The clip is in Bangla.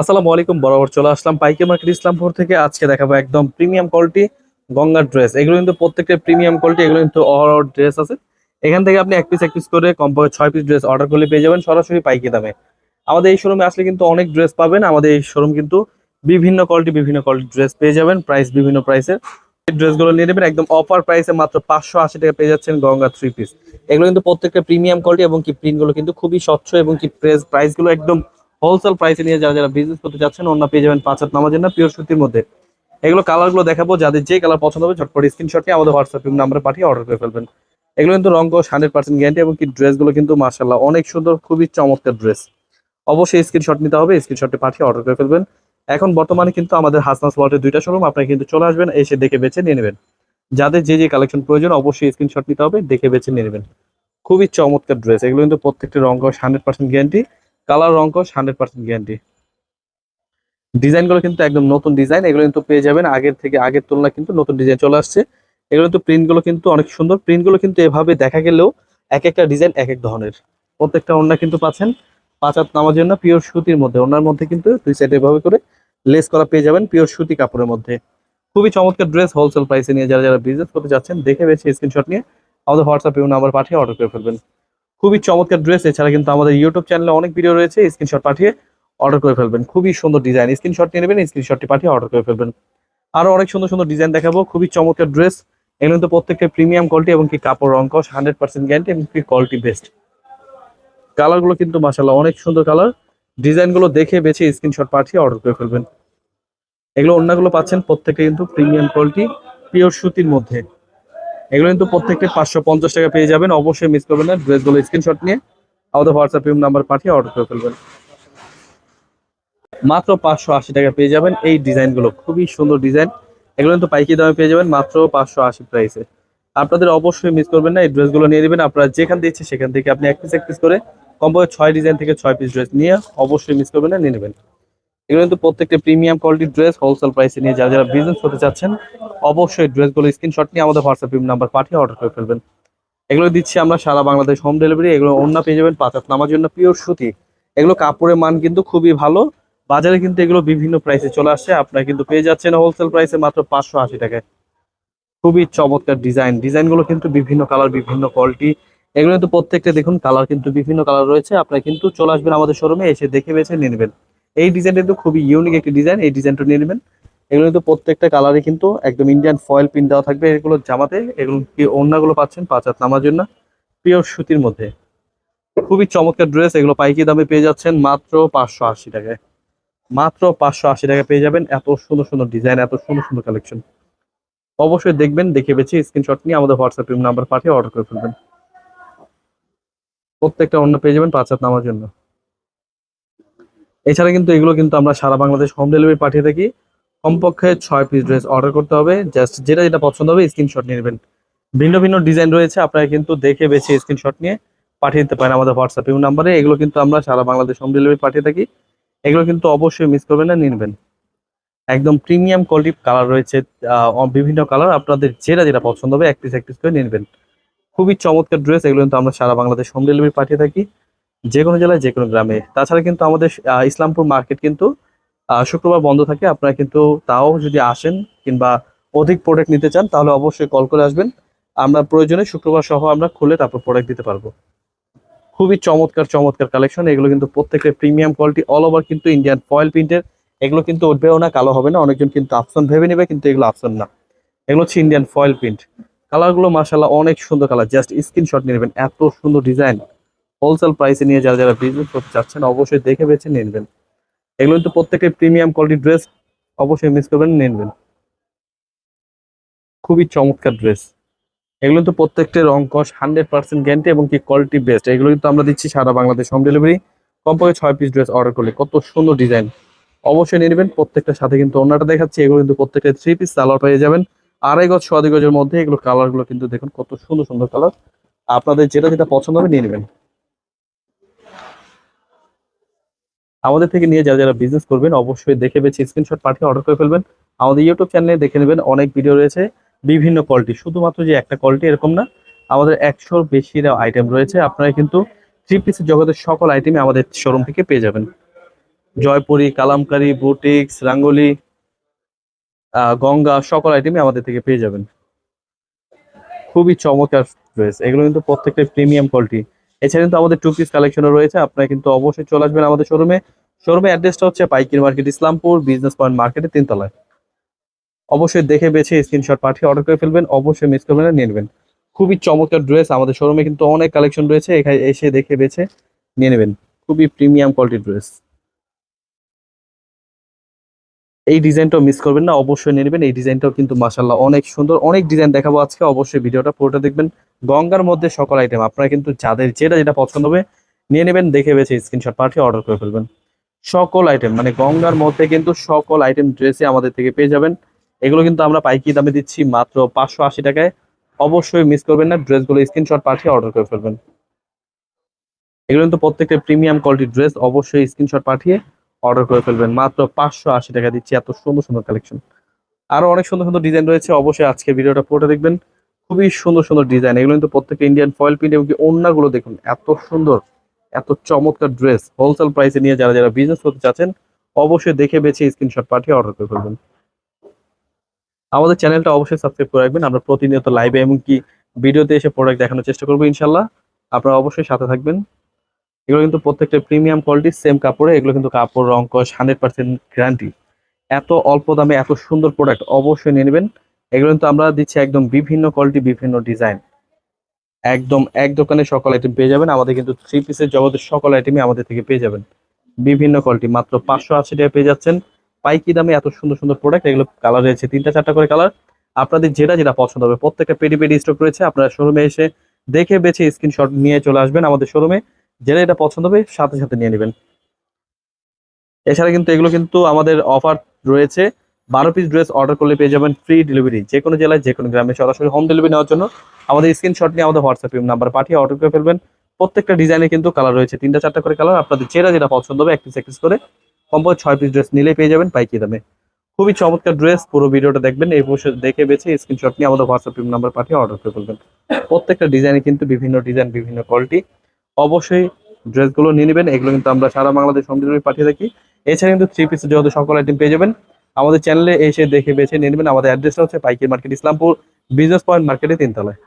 আসসালামু আলাইকুম, বরাবর চলে আসলাম পাইকে মার্কেট ইসলামপুর থেকে। আজকে দেখাবো একদম প্রিমিয়াম কোয়ালিটি গঙ্গার ড্রেস। এগুলো কিন্তু প্রত্যেকটা প্রিমিয়াম কোয়ালিটি, এগুলো কিন্তু অল ড্রেস আছে। এখান থেকে আপনি এক পিস এক পিস করে কমপক্ষে ছয় পিস ড্রেস অর্ডার করলে পেয়ে যাবেন সরাসরি পাইকি দামে। আমাদের এই শোরুমে আসলে কিন্তু অনেক ড্রেস পাবেন। আমাদের এই শোরুম কিন্তু বিভিন্ন কোয়ালিটি বিভিন্ন কোয়ালিটি ড্রেস পেয়ে যাবেন প্রাইস বিভিন্ন প্রাইসের এই ড্রেসগুলো নিয়ে নেবেন, একদম অফার প্রাইসে মাত্র পাঁচশো আশি টাকা পেয়ে যাচ্ছেন গঙ্গা থ্রি পিস এগুলো কিন্তু প্রত্যেকটা প্রিমিয়াম কোয়ালিটি এবং কি প্রিন্টগুলো কিন্তু খুবই স্বচ্ছ এবং কি প্রাইস প্রাইসগুলো একদম হোলসেল প্রাইসে নিয়ে যারা যারা বিজনেস করতে যাচ্ছেন অন্য পেয়ে যাবেন পাঁচ হাত নামাজের না পিওর সুতির মধ্যে। এগুলো কালারগুলো দেখাবো, যাদের যে কালার পছন্দ হবে, ঝটপট স্ক্রিনশট নিয়ে আমাদের হোয়াটসঅ্যাপ নাম্বারে পাঠিয়ে অর্ডার করে ফেলবেন। এগুলো কিন্তু রঙ হান্ড্রেড পার্সেন্ট গ্যারান্টি এবং কি ড্রেসগুলো কিন্তু মার্শাল্লাহ অনেক সুন্দর, খুবই চমৎকার ড্রেস অবশ্যই স্ক্রিনশট নিতে হবে স্ক্রিনশটে পাঠিয়ে অর্ডার করে ফেলবেন। এখন বর্তমানে কিন্তু আমাদের হাসনাস ওয়ার্ল্ডের দুইটা শোরুম আপনারা কিন্তু চলে আসবেন, এসে দেখে বেছে নিয়ে নেবেন। যাদের যে যে কালেকশন প্রয়োজন, অবশ্যই স্ক্রিনশট নিতে হবে, দেখে বেছে নিয়ে নেবেন। খুবই চমৎকার ড্রেস এগুলো কিন্তু প্রত্যেকটি রঙ হান্ড্রেড পার্সেন্ট গ্যারান্টি কালার রঙ হান্ড্রেড পার্সেন্ট গ্যারান্টি ডিজাইনগুলো কিন্তু একদম নতুন ডিজাইন, এগুলো কিন্তু পেয়ে যাবেন আগের থেকে, আগের তুলনায় কিন্তু নতুন ডিজাইন চলে আসছে। এগুলো কিন্তু প্রিন্টগুলো কিন্তু অনেক সুন্দর প্রিন্টগুলো কিন্তু এভাবে দেখা গেলেও এক একটা ডিজাইন এক এক ধরনের। প্রত্যেকটা ওড়না কিন্তু পাচ্ছেন পাঁচ হাত নামার জন্য পিওর সুতির মধ্যে। ওনার মধ্যে কিন্তু দুই সাইড এভাবে করে লেস করা পেয়ে যাবেন পিওর সুতি কাপড়ের মধ্যে। খুবই চমৎকার ড্রেস হোলসেল প্রাইসে নিয়ে যারা যারা বিজনেস করতে যাচ্ছেন দেখে বেছে স্ক্রিনশট নিয়ে আমাদের হোয়াটসঅ্যাপে নাম্বার পাঠিয়ে অর্ডার করে ফেলবেন। খুবই চমৎকার ড্রেস এছাড়া কিন্তু আমাদের ইউটিউব চ্যানেলে অনেক ভিডিও রয়েছে স্ক্রিনশট পাঠিয়ে অর্ডার করে ফেলবেন। খুবই সুন্দর ডিজাইন স্ক্রিনশট নিয়ে নেবেন স্ক্রিনশটটি পাঠিয়ে অর্ডার করে ফেলবেন। আরও অনেক সুন্দর সুন্দর ডিজাইন দেখাবো, খুবই চমৎকার ড্রেস এগুলো কিন্তু প্রত্যেকটা প্রিমিয়াম কোয়ালিটি এবং কি কাপড় রঙ্কশ হান্ড্রেড পার্সেন্ট গ্যারান্টি এবং কি কোয়ালিটি বেস্ট কালারগুলো কিন্তু মাসাল্লাহ অনেক সুন্দর কালার ডিজাইনগুলো দেখে বেছে স্ক্রিনশট পাঠিয়ে অর্ডার করে ফেলবেন। এগুলো অন্যগুলো পাচ্ছেন প্রত্যেকটা কিন্তু প্রিমিয়াম কোয়ালিটি পিওর সুতির মধ্যে। এগুলো কিন্তু প্রত্যেকটা পাঁচশো পঞ্চাশ টাকা পেয়ে যাবেন। অবশ্যই মিস করবেন না। ড্রেসগুলো স্ক্রিনশট নিয়ে আমাদের হোয়াটসঅ্যাপ নাম্বার পাঠিয়ে অর্ডার করে ফেলবেন। মাত্র পাঁচশো আশি টাকা পেয়ে যাবেন। এই ডিজাইনগুলো খুবই সুন্দর ডিজাইন এগুলো কিন্তু পাইকি দামে পেয়ে যাবেন মাত্র পাঁচশো আশি প্রাইসে আপনাদের অবশ্যই মিস করবেন না। এই ড্রেসগুলো নিয়ে নেবেন। আপনারা যেখান দিচ্ছে সেখান থেকে আপনি এক পিস এক পিস করে কমপক্ষে ছয় ডিজাইন থেকে ছয় পিস ড্রেস নিয়ে অবশ্যই মিস করবেন না। নিয়ে নেবেন। এগুলো কিন্তু প্রত্যেকটা প্রিমিয়াম কোয়ালিটির ড্রেস হোলসেল প্রাইসে নিয়ে যারা যারা বিজনেস করতে চাচ্ছেন, অবশ্যই ড্রেসগুলো স্ক্রিনশট নিয়ে আমাদের হোয়াটসঅ্যাপ নাম্বার পাঠিয়ে অর্ডার করে ফেলবেন। এগুলো দিচ্ছি আমরা সারা বাংলাদেশ হোম ডেলিভারি এগুলো অন্য পেয়ে যাবেন পাঁচ হাত নামার জন্য পিওর সুতি। এগুলো কাপড়ের মান কিন্তু খুবই ভালো। বাজারে কিন্তু এগুলো বিভিন্ন প্রাইসে চলে আসছে। আপনারা কিন্তু পেয়ে যাচ্ছেন হোলসেল প্রাইসে মাত্র পাঁচশো আশি টাকায়। খুবই চমৎকার ডিজাইন ডিজাইনগুলো কিন্তু বিভিন্ন কালার বিভিন্ন কোয়ালিটি এগুলো কিন্তু প্রত্যেকটা দেখুন কালার কিন্তু বিভিন্ন কালার রয়েছে। আপনারা কিন্তু চলে আসবেন আমাদের শোরুমে এসে দেখে বেছে নিয়ে নেবেন। এই ডিজাইনটা কিন্তু খুবই ইউনিক একটি ডিজাইন এই ডিজাইনটা নিয়ে নেবেন। এগুলো কিন্তু প্রত্যেকটা কালারে কিন্তু একদম ইন্ডিয়ান ফয়েল প্রিন্ট দেওয়া থাকবে। এগুলো জামাতে, এগুলো অন্যগুলো পাচ্ছেন পাঁচ হাত নামার জন্য পিওর সুতির মধ্যে। খুবই চমৎকার ড্রেস এগুলো পাইকি দামে পেয়ে যাচ্ছেন মাত্র পাঁচশো আশি টাকায়। মাত্র পাঁচশো আশি টাকা পেয়ে যাবেন এত সুন্দর সুন্দর ডিজাইন এত সুন্দর সুন্দর কালেকশন অবশ্যই দেখবেন, দেখে বেছে স্ক্রিনশট নিয়ে আমাদের হোয়াটসঅ্যাপ নাম্বার পাঠিয়ে অর্ডার করে ফেলবেন। প্রত্যেকটা অন্য পেয়ে যাবেন পাঁচ হাত নামার জন্য। এছাড়া কিন্তু এগুলো কিন্তু আমরা সারা বাংলাদেশ হোম ডেলিভারি পাঠিয়ে থাকি। কমপক্ষে ছয় পিস ড্রেস অর্ডার করতে হবে। জাস্ট যেটা যেটা পছন্দ হবে স্ক্রিনশট নিয়ে নেবেন। ভিন্ন ভিন্ন ডিজাইন রয়েছে, আপনারা কিন্তু দেখে বেছে স্ক্রিনশট নিয়ে পাঠিয়ে দিতে পারেন আমাদের হোয়াটসঅ্যাপ ইউ নাম্বারে এগুলো কিন্তু আমরা সারা বাংলাদেশ হোম ডেলিভারি পাঠিয়ে থাকি। এগুলো কিন্তু অবশ্যই মিস করবেন না নেবেন। একদম প্রিমিয়াম কোয়ালিটি কালার রয়েছে বিভিন্ন কালার আপনাদের যেটা যেটা পছন্দ হবে, এক পিস এক পিস করে নেবেন। খুবই চমৎকার ড্রেস এগুলো কিন্তু আমরা সারা বাংলাদেশ হোম ডেলিভারি পাঠিয়ে থাকি। যে কোনো জেলায়, যে কোনো গ্রামে। তাছাড়া কিন্তু আমাদের ইসলামপুর মার্কেট কিন্তু শুক্রবার বন্ধ থাকে। আপনারা কিন্তু তাও যদি আসেন কিংবা অধিক প্রোডাক্ট নিতে চান, তাহলে অবশ্যই কল করে আসবেন। আমরা প্রয়োজনে শুক্রবার সহ আমরা খুলে তারপর প্রোডাক্ট দিতে পারব। খুবই চমৎকার চমৎকার কালেকশন এগুলো কিন্তু প্রত্যেকের প্রিমিয়াম কোয়ালিটি অল ওভার কিন্তু ইন্ডিয়ান ফয়েল প্রিন্টের এগুলো কিন্তু উঠবেও না, কালো হবে না। অনেকজন কিন্তু আপসন ভেবে নেবে, কিন্তু এগুলো আপসন না। এগুলো হচ্ছে ইন্ডিয়ান ফয়েল প্রিন্ট কালারগুলো মাসাল্লাহ অনেক সুন্দর কালার জাস্ট স্ক্রিনশট নিয়ে নেবেন। এত সুন্দর ডিজাইন হোলসেল প্রাইসে নিয়ে যারা যারা বিজনেস করতে চাচ্ছেন, অবশ্যই দেখে বেছে নিয়ে নেবেন। এগুলো কিন্তু প্রত্যেকের প্রিমিয়াম কোয়ালিটি ড্রেস অবশ্যই মিস করবেন, নিয়ে নেবেন। খুবই চমৎকার ড্রেস এগুলো কিন্তু প্রত্যেকটা রং কস হান্ড্রেড পার্সেন্ট গ্যারান্টি এবং কি কোয়ালিটি বেস্ট এগুলো কিন্তু আমরা দিচ্ছি সারা বাংলাদেশ হোম ডেলিভারি কমপক্ষে ছয় পিস ড্রেস অর্ডার করলে কত সুন্দর ডিজাইন অবশ্যই নিয়ে নেবেন, প্রত্যেকটার সাথে কিন্তু অন্যটা দেখাচ্ছি, এগুলো কিন্তু প্রত্যেকটা থ্রি পিস সালোয়ার পেয়ে যাবেন। আড়াই গজ সোয়াদি গজের মধ্যে এগুলো কালারগুলো কিন্তু দেখুন কত সুন্দর সুন্দর কালার আপনাদের যেটা যেটা পছন্দ হবে নিয়ে নেবেন। আমাদের থেকে নিয়ে যারা যারা বিজনেস করবেন, অবশ্যই দেখে বেছে স্ক্রিনশট পাঠিয়ে অর্ডার করে ফেলবেন। আমাদের ইউটিউব চ্যানেলে দেখে নেবেন অনেক ভিডিও রয়েছে, বিভিন্ন কোয়ালিটি শুধুমাত্র যে একটা কোয়ালিটি এরকম না, আমাদের একশোর বেশি আইটেম রয়েছে। আপনারা কিন্তু থ্রি পিসের জগতের সকল আইটেমই আমাদের শোরুম থেকে পেয়ে যাবেন। জয়পুরি, কালামকারি, বুটিক্স, রাঙ্গুলি গঙ্গা, সকল আইটেমই আমাদের থেকে পেয়ে যাবেন। খুবই চমৎকার ড্রেস এগুলো কিন্তু প্রত্যেকটা প্রিমিয়াম কোয়ালিটি এছাড়া কিন্তু আমাদের টু পিস কালেকশনও রয়েছে। আপনারা কিন্তু অবশ্যই চলে আসবেন আমাদের শোরুমে শোরুমে অ্যাড্রেসটা হচ্ছে পাইকির মার্কেট, ইসলামপুর বিজনেস পয়েন্ট মার্কেটের তিনতলায়। অবশ্যই দেখে বেছে স্ক্রিনশট পাঠিয়ে অর্ডার করে ফেলবেন, অবশ্যই মিস করবেন না নিয়ে নেবেন। খুবই চমৎকার ড্রেস আমাদের শোরুমে কিন্তু অনেক কালেকশন রয়েছে। এখানে এসে দেখে বেছে নিয়ে নেবেন। খুবই প্রিমিয়াম কোয়ালিটির ড্রেস এই ডিজাইনটাও মিস করবেন না, অবশ্যই নেবেন। এই ডিজাইনটাও কিন্তু মাসাল্লাহ অনেক সুন্দর, অনেক ডিজাইন দেখাবো আজকে। অবশ্যই ভিডিওটা পুরোটা দেখবেন। গঙ্গার মধ্যে সকল আইটেম আপনারা কিন্তু যাদের যেটা যেটা পছন্দ হবে নিয়ে নেবেন, দেখে বেছে স্ক্রিনশট পাঠিয়ে অর্ডার করে ফেলবেন। সকল আইটেম মানে গঙ্গার মধ্যে কিন্তু সকল আইটেম ড্রেসই আমাদের থেকে পেয়ে যাবেন। এগুলো কিন্তু আমরা পাইকি দামে দিচ্ছি মাত্র পাঁচশো আশি টাকায়। অবশ্যই মিস করবেন না ড্রেসগুলো স্ক্রিনশট পাঠিয়ে অর্ডার করে ফেলবেন। এগুলো কিন্তু প্রত্যেকটা প্রিমিয়াম কোয়ালিটির ড্রেস অবশ্যই স্ক্রিনশট পাঠিয়ে অর্ডার করে ফেলবেন। মাত্র পাঁচশো আশি টাকা দিচ্ছি, এত সুন্দর সুন্দর কালেকশন আরও অনেক সুন্দর সুন্দর ডিজাইন রয়েছে, অবশ্যই আজকে ভিডিওটা পুরোটা দেখবেন। খুবই সুন্দর সুন্দর ডিজাইন এগুলো কিন্তু প্রত্যেকটা ইন্ডিয়ান ফয়েল প্রিন্ট এবং ওড়নাগুলো দেখুন, এত সুন্দর, এত চমৎকার ড্রেস হোলসেল প্রাইসে নিয়ে যারা যারা বিজনেস করতে চাচ্ছেন, অবশ্যই দেখে বেছে স্ক্রিনশট পাঠিয়ে অর্ডার করে ফেলবেন। আমাদের চ্যানেলটা অবশ্যই সাবস্ক্রাইব করে রাখবেন। আমরা প্রতিনিয়ত লাইভে এবং কি ভিডিওতে এসে প্রোডাক্ট দেখানোর চেষ্টা করব ইনশাল্লাহ আপনারা অবশ্যই সাথে থাকবেন। এগুলো কিন্তু প্রত্যেকটা প্রিমিয়াম কোয়ালিটি সেম কাপড়ে, এগুলো কিন্তু কাপড়, রং কস হান্ড্রেড পার্সেন্ট গ্যারান্টি এত অল্প দামে এত সুন্দর প্রোডাক্ট অবশ্যই নিয়ে নেবেন। এগুলো কিন্তু আমরা দিচ্ছি একদম বিভিন্ন কোয়ালিটি বিভিন্ন ডিজাইন একদম এক দোকানে সকল আইটেম পেয়ে যাবেন। আমাদের কিন্তু থ্রি পিসের জগতের সকল আইটেমই আমাদের থেকে পেয়ে যাবেন। বিভিন্ন কোয়ালিটি মাত্র পাঁচশো আশি টাকা পেয়ে যাচ্ছেন। পাইকি দামে এত সুন্দর সুন্দর প্রোডাক্ট এগুলো কালার রয়েছে, তিনটা চারটা করে কালার আপনাদের যেটা যেটা পছন্দ হবে, প্রত্যেকটা পেডি পেডি স্টক রয়েছে। আপনারা শোরুমে এসে দেখে বেছে স্ক্রিনশট নিয়ে চলে আসবেন আমাদের শোরুমে যেটা এটা পছন্দ হবে, সাথে সাথে নিয়ে নেবেন। এছাড়া কিন্তু এগুলো কিন্তু আমাদের অফার রয়েছে। বারো পিস ড্রেস অর্ডার করলে পেয়ে যাবেন ফ্রি ডেলিভারি যে কোনো জেলায়, যে কোনো গ্রামে। সরাসরি হোম ডেলিভারি নেওয়ার জন্য আমাদের স্ক্রিনশট নিয়ে আমাদের হোয়াটসঅ্যাপ নাম্বার পাঠিয়ে অর্ডার করে ফেলবেন। প্রত্যেকটা ডিজাইনে কিন্তু কালার রয়েছে। তিনটা, চারটা করে কালার আপনাদের যেটা যেটা পছন্দ হবে, এক পিস এক পিস করে কমপক্ষে ছয় পিস ড্রেস নিলেই পেয়ে যাবেন পাইকি দামে। খুবই চমৎকার ড্রেস পুরো ভিডিওটা দেখবেন, এই বসে দেখে বেছে স্ক্রিনশট নিয়ে আমাদের হোয়াটসঅ্যাপ নাম্বার পাঠিয়ে অর্ডার করে ফেলবেন। প্রত্যেকটা ডিজাইনে কিন্তু বিভিন্ন ডিজাইন বিভিন্ন কোয়ালিটি অবশ্যই ড্রেসগুলো নিয়ে নেবেন। এগুলো কিন্তু আমরা সারা বাংলাদেশ হোম ডেলিভারি পাঠিয়ে থাকি। এছাড়া কিন্তু থ্রি পিস যেহেতু সকল আইটেম পেয়ে যাবেন, আমাদের চ্যানেলে এসে দেখে বেছে নিয়ে নেবেন। আমাদের অ্যাড্রেসটা হচ্ছে পাইকির মার্কেট ইসলামপুর বিজনেস পয়েন্ট মার্কেটে তিনতলায়।